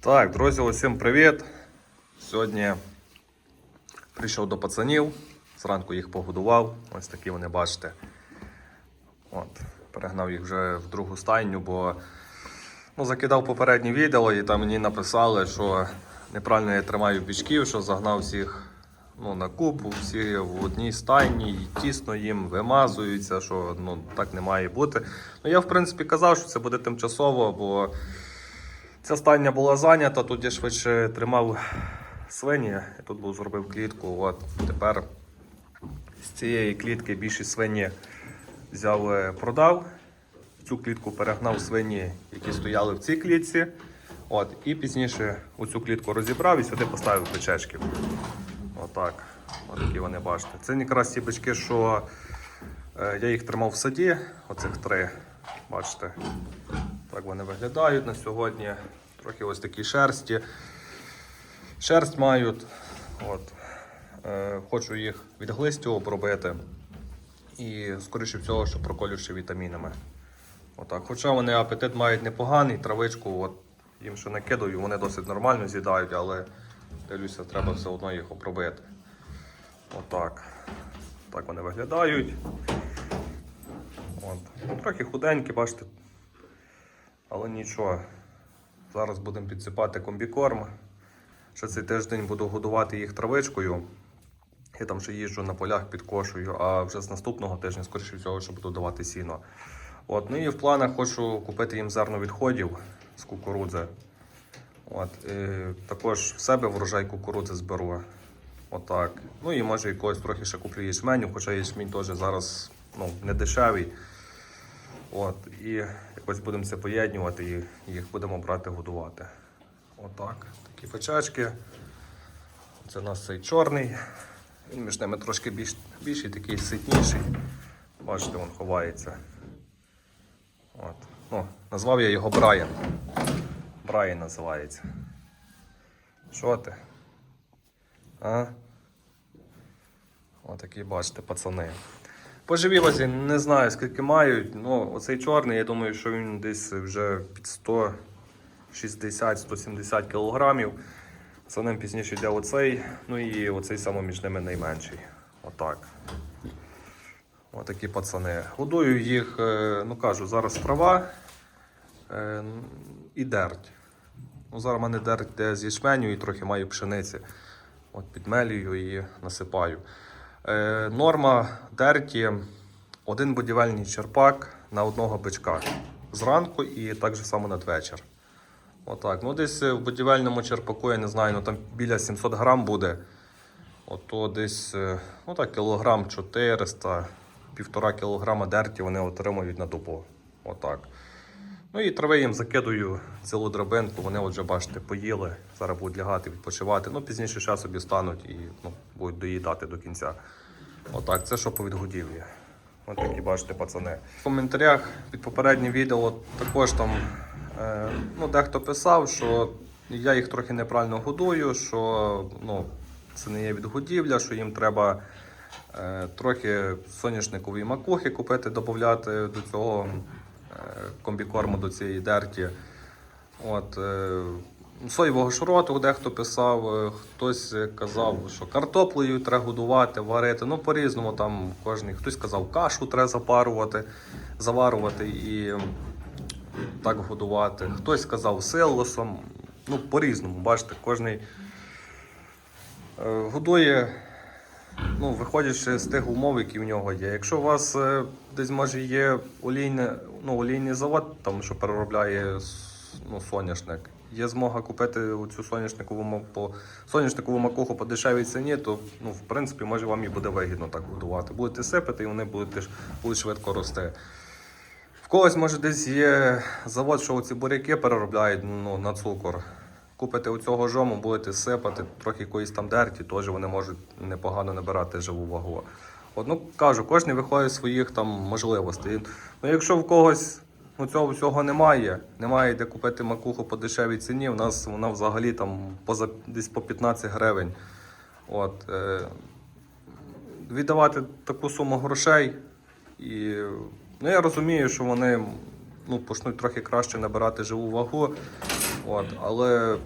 Так, друзі, усім привіт! Сьогодні прийшов до пацанів, зранку їх погодував. Ось такі вони бачите. От, перегнав їх вже в другу стайню, бо ну, закидав попереднє відео і там мені написали, що неправильно я тримаю бічків, що загнав всіх ну, на купу, всі в одній стайні, і тісно їм вимазуються, що ну, так не має бути. Ну, я в принципі казав, що це буде тимчасово, бо Ця стайня була зайнята, тут я швидше тримав свині, я тут був зробив клітку. От тепер з цієї клітки більшість свині взяв, е, продав. Цю клітку перегнав свині, які стояли в цій клітці. От, і пізніше оцю клітку розібрав і сюди поставив печечки. Отак. От такі вони бачите. Це якраз ті бички, що е, я їх тримав в саді, оцих три. Бачите. Так вони виглядають на сьогодні. Трохи ось такі шерсті. Шерсть мають. От. Е, хочу їх від глистю обробити. І, скоріше всього, що проколюши вітамінами. Отак. Хоча вони апетит мають непоганий, травичку от, їм ще накидаю, вони досить нормально з'їдають, але дивлюся, треба все одно їх обробити. Отак. Так вони виглядають. От. Трохи худенькі, бачите, але нічого. Зараз будемо підсипати комбікорм. Ще цей тиждень буду годувати їх травичкою. Я там ще їжджу на полях підкошую, а вже з наступного тижня, скоріше всього, що буду давати сіно. От, ну і в планах хочу купити їм зерно відходів з кукурудзи. От, і також в себе врожай кукурудзи зберу. Отак. Ну і може якогось трохи ще куплю ячменю, хоча ячмінь теж зараз ну, не дешевий. От, і якось будемо це поєднувати і їх будемо брати годувати. Отак. Такі печечки. Це у нас цей чорний. Він між ними трошки більш, більший, такий ситніший. Бачите, він ховається. От. Ну, назвав я його Брайан. Брайан називається. Що ти? А? Отакі, бачите, пацани. По живій вазі не знаю скільки мають. Ну, оцей чорний, я думаю, що він десь вже під 160-170 кілограмів. За ним пізніше йде оцей, ну і оцей саме між ними найменший. Отак. Отакі пацани. Годую їх, е, ну кажу, зараз права е, і дерть. Ну, зараз в мене дерть йде з ячменю і трохи маю пшениці. От підмелюю і насипаю. Е, норма дерті один будівельний черпак на одного бичка зранку і так же само надвечір. Отак. Ну, десь в будівельному черпаку, я не знаю, ну там біля 700 грам буде. Ото десь е, ну, так, кілограм 400, півтора кілограма дерті вони отримують на добу. Отак. Ну і трави їм закидую цілу драбинку, вони от вже бачите, поїли. Зараз будуть лягати, відпочивати. Ну, пізніше ще собі стануть і ну, будуть доїдати до кінця. Отак, це що по відгодівлі. Ось такі бачите, пацани. В коментарях під попереднім відео також там е, ну, дехто писав, що я їх трохи неправильно годую, що ну, це не є відгодівля, що їм треба е, трохи соняшникової макухи купити, додати до цього комбікорму, до цієї дерті. От, е, соєвого шроту дехто писав, е, хтось казав, що картоплею треба годувати, варити. Ну, по-різному там кожен. Хтось казав, кашу треба запарувати, заварувати і так годувати. Хтось сказав силосом. Ну, по-різному, бачите, е, годує, ну, виходячи з тих умов, які в нього є. Якщо у вас е, десь може є олійне, ну, олійний завод, там, що переробляє ну, соняшник, є змога купити цю соняшникову, по, соняшникову макуху по дешевій ціні, то ну, в принципі може вам і буде вигідно так годувати. Будете сипати і вони будуть, будуть швидко рости. В когось може десь є завод, що ці буряки переробляють ну, на цукор. Купите у цього жому, будете сипати, трохи якоїсь там дерті, теж вони можуть непогано набирати живу вагу. От, ну, кажу, кожен виходить своїх там можливостей. Ну, якщо в когось ну, цього всього немає, немає де купити макуху по дешевій ціні, у нас вона взагалі там поза, десь по 15 гривень. От, е, віддавати таку суму грошей. І ну, я розумію, що вони ну, почнуть трохи краще набирати живу вагу. От, але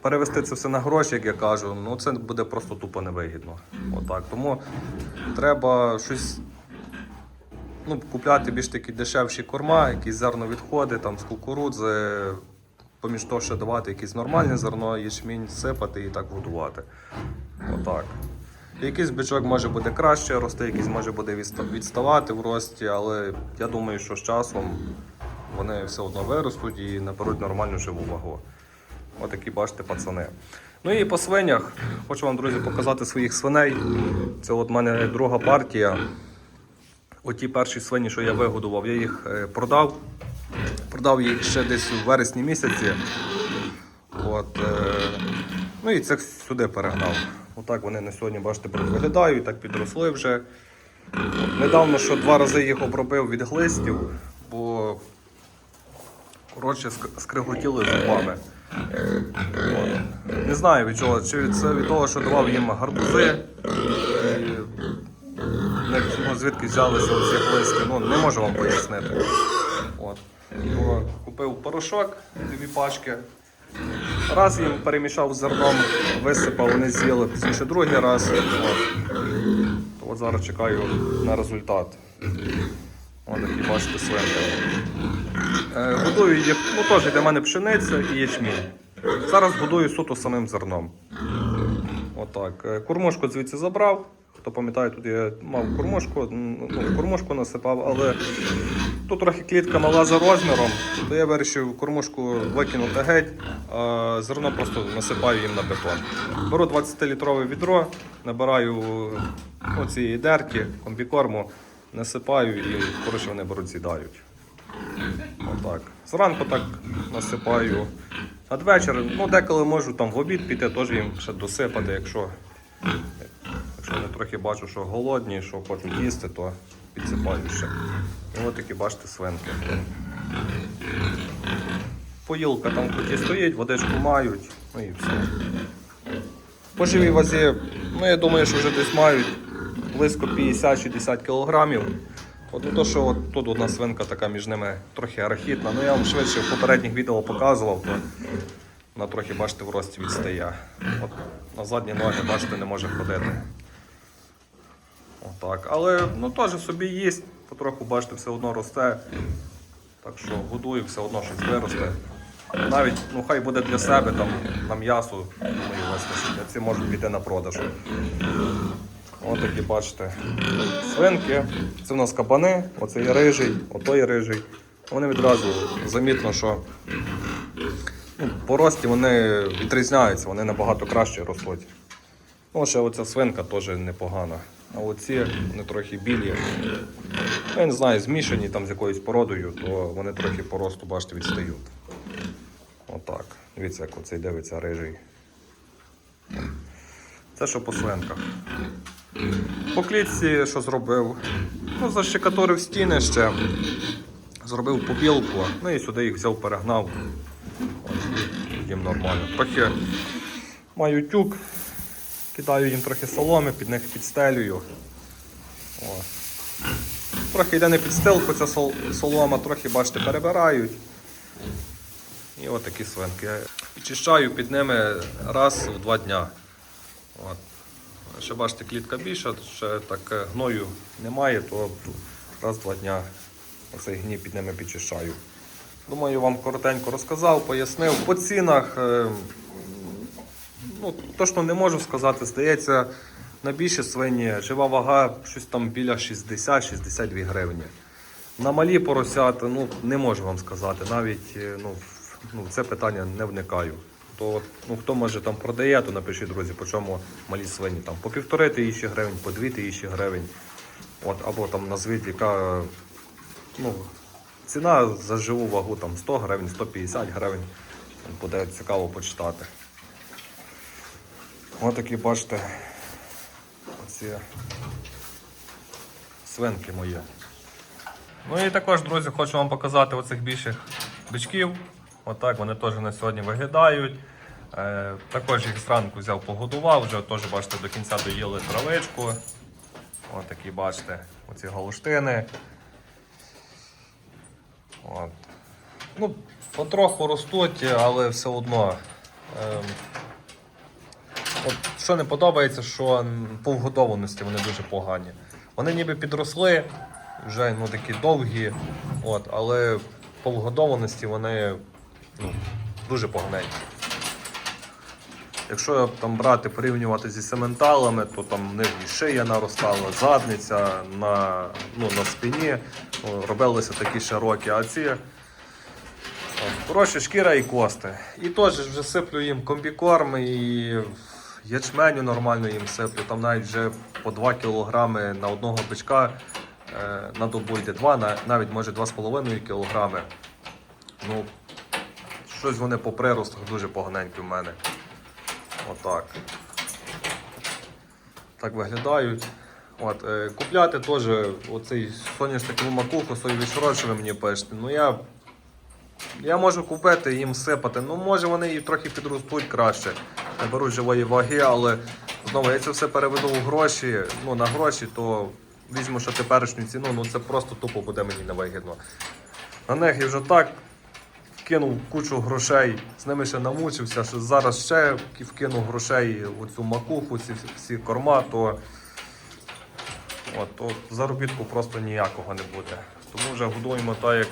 перевести це все на гроші, як я кажу, ну це буде просто тупо невигідно. Отак. Тому треба щось ну, купляти більш такі дешевші корма, якісь зерновідходи там, з кукурудзи, поміж того, ще давати якесь нормальне зерно, ячмінь сипати і так годувати. Отак. Якийсь бичок може буде краще рости, якийсь може буде відставати в рості, але я думаю, що з часом вони все одно виростуть і наберуть нормальну живу вагу. Отакі, бачите, пацани. Ну і по свинях хочу вам, друзі, показати своїх свиней. Це от в мене друга партія. Оті перші свині, що я вигодував, я їх е, продав. Продав їх ще десь у вересні місяці. От, е, ну і цих сюди перегнав. Отак вони на сьогодні, бачите, виглядають, так підросли вже. Недавно що два рази їх обробив від глистів, коротше скриготіли зубами. Не знаю від чого, чи це від того, що давав їм гарбузи. І ну, звідки взялися ці глисти, ну не можу вам пояснити. От. Купив порошок, дві пачки. Раз їм перемішав зерном, висипав, вони з'їли пізніше другий раз. От. От зараз чекаю на результат. Ось такі бачите. Е, Годую їх, ну теж для мене пшениця і ячмінь. Зараз годую суто самим зерном. Отак. Е, Кормушку звідси забрав. Хто пам'ятає, тут я мав кормушку, ну, кормушку насипав, але тут трохи клітка мала за розміром, то я вирішив кормушку викинути геть, а зерно просто насипаю їм на бетон. Беру 20-літрове відро, набираю цієї дерті, комбікорму, насипаю і коротше вони беруть. Отак. Зранку так насипаю. Надвечір, ну деколи можу там в обід піти, теж їм ще досипати, якщо, якщо вони трохи бачу, що голодні, що хочуть їсти, то підсипаю ще. І от такі бачите свинки. Поїлка там хоч і стоїть, водичку мають, ну і все. По живій вазі, ну я думаю, що вже десь мають близько 50-60 кілограмів. От то, що от тут одна свинка така між ними трохи арахітна. Ну я вам швидше в попередніх відео показував, то вона трохи, бачите, в рості відстає. От на задні ноги, бачите, не може ходити. Отак. Але ну теж собі їсть, потроху, бачите, все одно росте. Так що годую, все одно щось виросте. Навіть, ну хай буде для себе там на м'ясо, думаю. А ці можуть піти на продаж. Ось такі бачите. Свинки. Це в нас кабани, оцей рижий, отой рижий. Вони відразу замітно, що ну, по рості вони відрізняються, вони набагато краще ростуть. Ну, ще оця свинка теж непогана. А оці вони трохи білі. Я не знаю, змішані там з якоюсь породою, то вони трохи по росту, бачите, відстають. Отак. Дивіться, як оцей дивиться рижий. Це що по свинках. По клітці, що зробив? Ну, защекатурив стіни ще. Зробив побілку, ну і сюди їх взяв, перегнав. Їм нормально. Трохи маю тюк, кидаю їм трохи соломи, під них підстелюю. О. Трохи йде не підстилку ця сол- солома, трохи, бачите, перебирають. І от такі свинки. Чищаю під ними раз в два дня. От. Ще бачите, клітка більша, ще так е, гною немає, то раз-два дня оцей гній під ними підчищаю. Думаю, вам коротенько розказав, пояснив. По цінах, е, ну, точно не можу сказати, здається, на більші свині жива вага щось там біля 60-62 гривні. На малі поросята, ну не можу вам сказати, навіть е, ну, ну, це питання не вникаю. То ну, хто може там продає, то напишіть, друзі, по чому малі свині. Там, по півтори тисячі гривень, по дві тисячі гривень. От, або там назвіть, яка ну, ціна за живу вагу там 100 гривень, 150 гривень. Буде цікаво почитати. Ось такі, бачите, оці свинки мої. Ну і також, друзі, хочу вам показати оцих більших бичків. Отак вони теж на сьогодні виглядають. Е, також їх зранку взяв, погодував, вже теж бачите, до кінця доїли травичку. Ось такі, бачите, оці галуштини. От. Ну, потроху ростуть, але все одно. Ем, от, що не подобається, що по вгодованості вони дуже погані. Вони ніби підросли, вже ну, такі довгі, от, але по вгодованості вони ну, дуже поганенькі. Якщо там брати порівнювати зі сементалами, то там в них і шия наростала, задниця на, ну, на спині робилися такі широкі, а ці от, коротше, шкіра і кости. І теж вже сиплю їм комбікорм і ячменю нормально їм сиплю. Там навіть вже по 2 кг на одного бичка е, на добу йде 2, навіть може 2,5 кг. Ну, щось вони по приростах дуже поганенькі в мене. Отак. Так виглядають. От, е, купляти теж оцей соняшникову макуху, соєві що ви мені пишете. Ну я, я можу купити їм сипати. Ну може вони і трохи підростуть краще. Не беруть живої ваги, але знову я це все переведу в гроші. Ну на гроші, то візьму ще теперішню ціну, ну це просто тупо буде мені невигідно. На них я вже так вкинув кучу грошей, з ними ще намучився, що зараз ще вкинув грошей у цю макуху, ці всі корма, то, от, то заробітку просто ніякого не буде. Тому вже годуємо так, як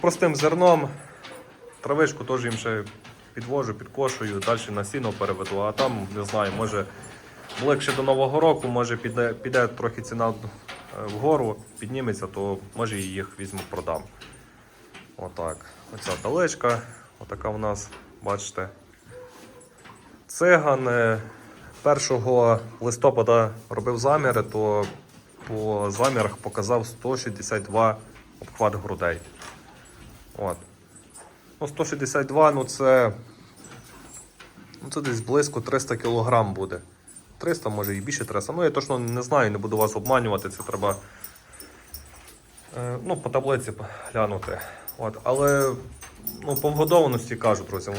простим зерном. Травичку теж їм ще підвожу, підкошую, далі на сіно переведу, а там, не знаю, може ближче до Нового року, може піде, піде трохи ціна е, вгору, підніметься, то може і їх візьму, продам. Отак. Оця далечка, отака у нас, бачите. Циган е, 1 листопада робив заміри, то по замірах показав 162 обхват грудей. От. Ну, 162, ну це, ну це десь близько 300 кг буде. 300, може і більше 300. Ну я точно не знаю, не буду вас обманювати, це треба Е, Ну, по таблиці глянути. От, але ну, по вгодованості кажу, друзі,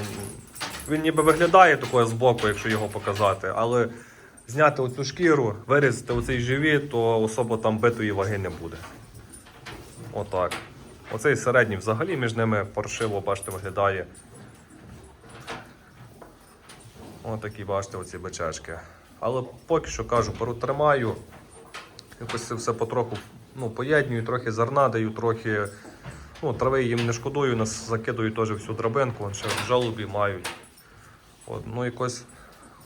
він, ніби виглядає такою збоку, якщо його показати, але зняти оцю шкіру, вирізати оцей живіт, то особо там битої ваги не буде. Отак. Оцей середній взагалі між ними паршиво, бачите, виглядає. Отакі, бачите, оці бичечки. Але поки що кажу, перу тримаю. Якось все потроху ну, поєднюю, трохи зерна даю, трохи ну, трави їм не шкодую, нас закидую теж всю драбинку, ще в жалобі мають. От, ну, якось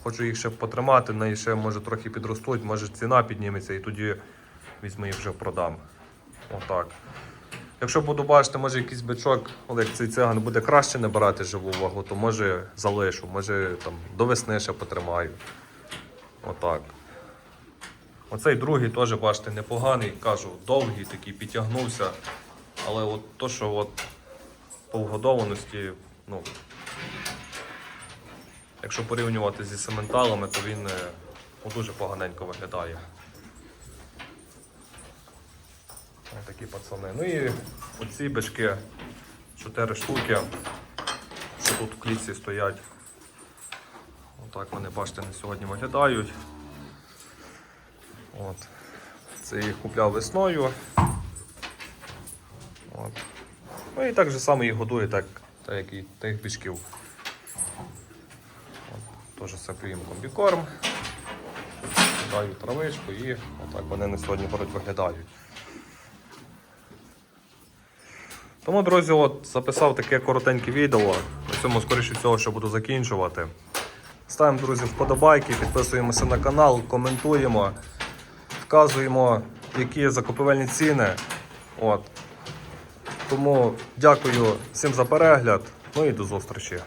хочу їх ще потримати, на ще може трохи підростуть, може ціна підніметься і тоді візьму їх вже продам. Отак. Якщо буду бачити, може якийсь бичок, але як цей циган буде краще набирати живу вагу, то може залишу, може там до весни ще потримаю. Отак. Оцей другий теж, бачите, непоганий, кажу, довгий такий, підтягнувся. Але от то, що от по вгодованості, ну, якщо порівнювати зі сементалами, то він е, ну, дуже поганенько виглядає. Ось такі пацани. Ну і оці бички, 4 штуки, що тут в клітці стоять. Отак вони, бачите, на сьогодні виглядають. От. Це їх купляв весною. От. Ну і так же само їх годую, так, так як і тих бичків. Теж саплю їм комбікорм. Даю травичку і отак вони на сьогодні будуть виглядають. Тому, друзі, от записав таке коротеньке відео. На цьому, скоріше всього, що буду закінчувати. Ставимо, друзі, вподобайки, підписуємося на канал, коментуємо, вказуємо, які закупівельні ціни. От. Тому дякую всім за перегляд. Ну і до зустрічі.